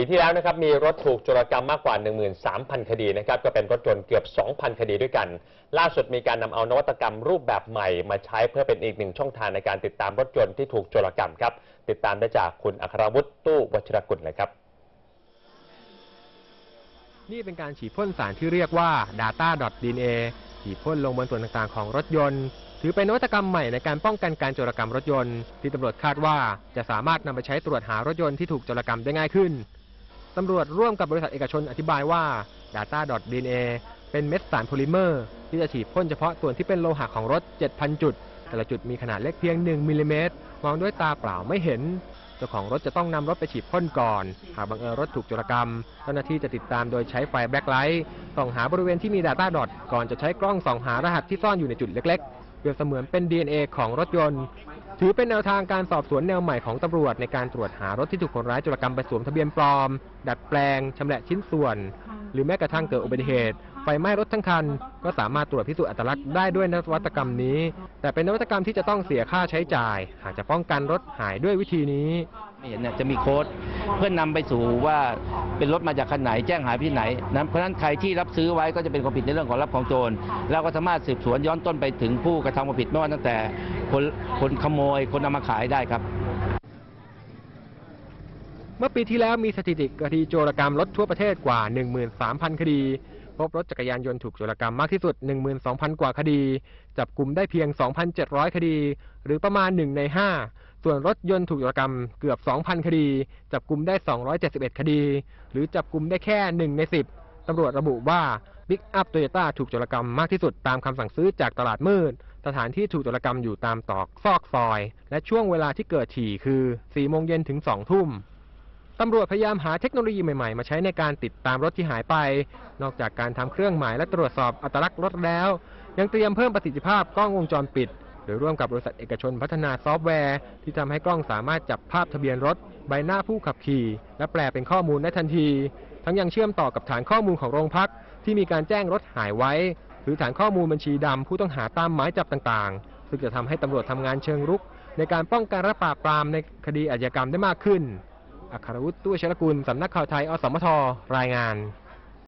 ปีที่แล้วนะครับมีรถถูกโจรกรรมมากกว่า 13,000 คดีนะครับก็เป็นรถยนต์เกือบ 2,000 คดีด้วยกัน ล่าสุดมีการนำเอานวัตกรรมรูปแบบใหม่มาใช้เพื่อเป็นอีกหนึ่งช่องทางในการติดตามรถยนต์ที่ถูกโจรกรรมครับ ติดตามได้จากคุณอัครวุฒิตู้วัชรกุลเลยครับ นี่เป็นการฉีดพ่นสารที่เรียกว่า data.dna ฉีดพ่นลงบนส่วนต่างๆของรถยนต์ ถือเป็นนวัตกรรมใหม่ในการป้องกันการโจรกรรมรถยนต์ ที่ตำรวจคาดว่าจะสามารถนำไปใช้ตรวจหารถยนต์ที่ถูกโจรกรรมได้ง่ายขึ้น ตำรวจร่วมกับบริษัทเอกชนอธิบายว่า data.dna เป็นเม็ดสารโพลิเมอร์ ที่จะฉีดพ่นเฉพาะส่วนที่เป็นโลหะของรถ 7,000 จุด แต่ละจุดมีขนาดเล็กเพียง 1มิลลิเมตรมองด้วยตาเปล่าไม่เห็นเจ้าของรถจะต้องนำรถไปฉีดพ่นก่อน หากบังเอิญรถถูกโจรกรรม เจ้าหน้าที่จะติดตามโดยใช้ไฟแบล็คไลท์ส่องหาบริเวณที่มี Data Dot ก่อนจะใช้กล้องส่องหารหัสที่ซ่อนอยู่ในจุดเล็ก เปรียบเสมือนเป็น DNA ของรถยนต์ ถือเป็นแนวทางการสอบสวนแนวใหม่ของตำรวจในการตรวจหารถที่ถูกคนร้ายจุลกรรมไปสวมทะเบียนปลอม ดัดแปลงชำแหละชิ้นส่วน หรือแม้กระทั่งเกิดอุบัติเหตุ ไฟไหม้รถทั้งคัน ก็สามารถตรวจพิสูจน์อัตลักษณ์ได้ด้วยนวัตกรรมนี้ แต่เป็นนวัตกรรมที่จะต้องเสียค่าใช้จ่าย หากจะป้องกันรถหายด้วยวิธีนี้ เห็นเนี่ยจะมีโค้ดเพื่อนนำไปสู่ว่าเป็นรถมาจากคันไหนแจ้งหายที่ไหนนั้นเพราะฉะนั้นใครที่รับซื้อไว้ก็จะเป็นความผิดในเรื่องของรับของโจรแล้วก็สามารถสืบสวนย้อนต้นไปถึงผู้กระทำความผิดไม่ว่าตั้งแต่คนคนขโมยคนนำมาขายได้ครับ เมื่อปีที่แล้วมีสถิติคดีโจรกรรมรถทั่วประเทศกว่า 13,000 คดี พบรถจักรยานยนต์ถูกโจรกรรมมากที่สุด 12,000 กว่าคดี จับกลุ่มได้เพียง 2,700 คดี หรือประมาณ 1 ใน 5 ส่วนรถยนต์ถูกจรกรรมเกือบ 2,000 คดี จับกลุ่มได้ 271 คดี หรือจับกลุ่มได้แค่ 1 ใน 10 ตำรวจระบุว่าบิ๊กอัพโตโยต้าถูกจรกรรมมากที่สุดตามคำสั่งซื้อจากตลาดมืด สถานที่ถูกจรกรรมอยู่ตามตอกซอกซอย และช่วงเวลาที่เกิดถี่คือ 4 โมงเย็นถึง 2 ทุ่มตำรวจพยายามหาเทคโนโลยีใหม่ๆ มาใช้ในการติดตามรถที่หายไป นอกจากการทำเครื่องหมายและตรวจสอบอัตลักษณ์รถแล้ว ยังเตรียมเพิ่มประสิทธิภาพกล้องวงจรปิด ดยร่วมกับบริษัทเอกชนพัฒนาซอฟต์แวร์ ที่ทำให้กล้องสามารถจับภาพทะเบียนรถ ใบหน้าผู้ขับขี่ และแปลเป็นข้อมูลได้ทันที ทั้งยังเชื่อมต่อกับฐานข้อมูลของโรงพัก ที่มีการแจ้งรถหายไว้ หรือฐานข้อมูลบัญชีดำผู้ต้องหาตามหมายจับต่างๆ ซึ่งจะทำให้ตำรวจทำงานเชิงรุก ในการป้องกันและปราบปรามในคดีอาชญากรรมได้มากขึ้นอัครวุฒิตู้วชรกุลสำนักข่าวไทยอสมทรายงาน